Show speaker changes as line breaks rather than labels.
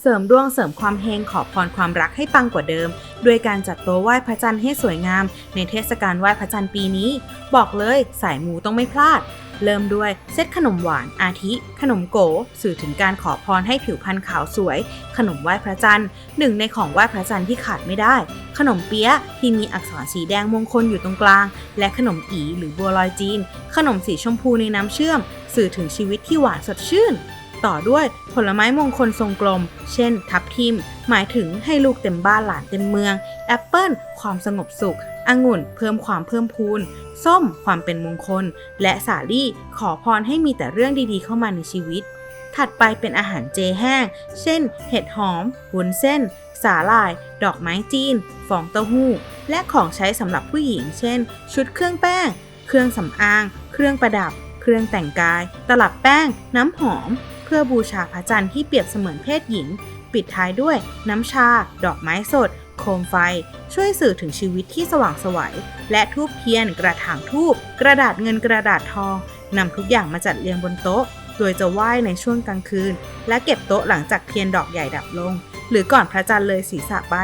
เสริมดวงเสริมความเฮงขอพรความรักให้ปังกว่าเดิม ด้วยการจัดโต๊ะไหว้พระจันทร์ให้สวยงาม ในเทศกาลไหว้พระจันทร์ปีนี้ บอกเลยสายมูต้องไม่พลาด เริ่มด้วยเซตขนมหวานอาทิ ขนมโกสื่อถึงการขอพรให้ผิวพรรณขาวสวย ขนมไหว้พระจันทร์หนึ่งในของไหว้พระจันทร์ที่ขาดไม่ได้ ขนมเปี๊ยะที่มีอักษรสีแดงมงคลอยู่ตรงกลาง และขนมอีหรือบัวลอยจีน ขนมสีชมพูในน้ำเชื่อม สื่อถึงชีวิตที่หวานสดชื่น ต่อด้วยผลไม้มงคลทรงกลม เช่น ทับทิม หมายถึงให้ลูกเต็มบ้านหลานเต็มเมือง แอปเปิลความสงบสุข องุ่น เพิ่มความเพิ่มพูน ส้ม ความเป็นมงคล และสาลี่ ขอพรให้มีแต่เรื่องดีๆ เข้ามาในชีวิต ถัดไปเป็นอาหารเจแห้ง เช่น เห็ดหอมวุ้นเส้น สาหร่าย ดอกไม้จีน ฟองเต้าหู้ และของใช้สำหรับผู้หญิง เช่น ชุดเครื่องแป้ง เครื่องสำอาง เครื่องประดับ เครื่องแต่งกาย ตลับแป้ง น้ำหอม เพื่อบูชาพระจันทร์ที่เปรียบเสมือนเพศหญิง ปิดท้ายด้วยน้ำชา ดอกไม้สด โคมไฟ ช่วยสื่อถึงชีวิตที่สว่างสวัย และทูบเทียน กระถางทูบ กระดาษเงินกระดาษทองนำทุกอย่างมาจัดเรียงบนโต๊ะ โดยจะไหว้ในช่วงกลางคืน และเก็บโต๊ะหลังจากเทียนดอกใหญ่ดับลง หรือก่อนพระจันทร์เลยศีรษะไป